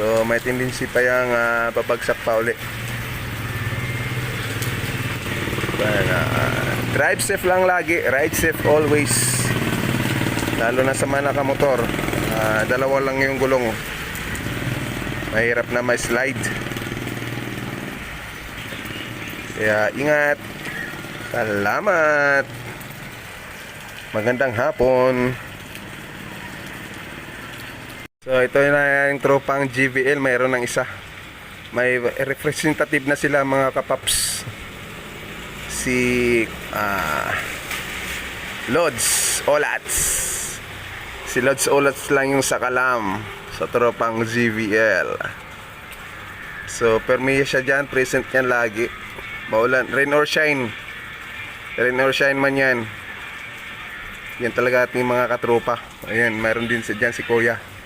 So may tendency pa yung ah, babagsak pa uli. Yan, ah, drive safe lang lagi, ride safe always. Lalo na sa mga nakamotor. Ah, dalawa lang yung gulong. Mahirap na may slide. Kaya ingat. Salamat. Magandang hapon. So ito na yung tropang GVL, mayroon ng isa. May representative na sila mga kapaps. Si ah Lods Olats. Si Lods Olats lang yung sakalam sa tropang GVL. So permiya siya dyan, present yan lagi. Maulan, rain or shine. Rain or shine man yan. Yan talaga ating mga katropa. Ayan, mayroon din si, dyan si Kuya.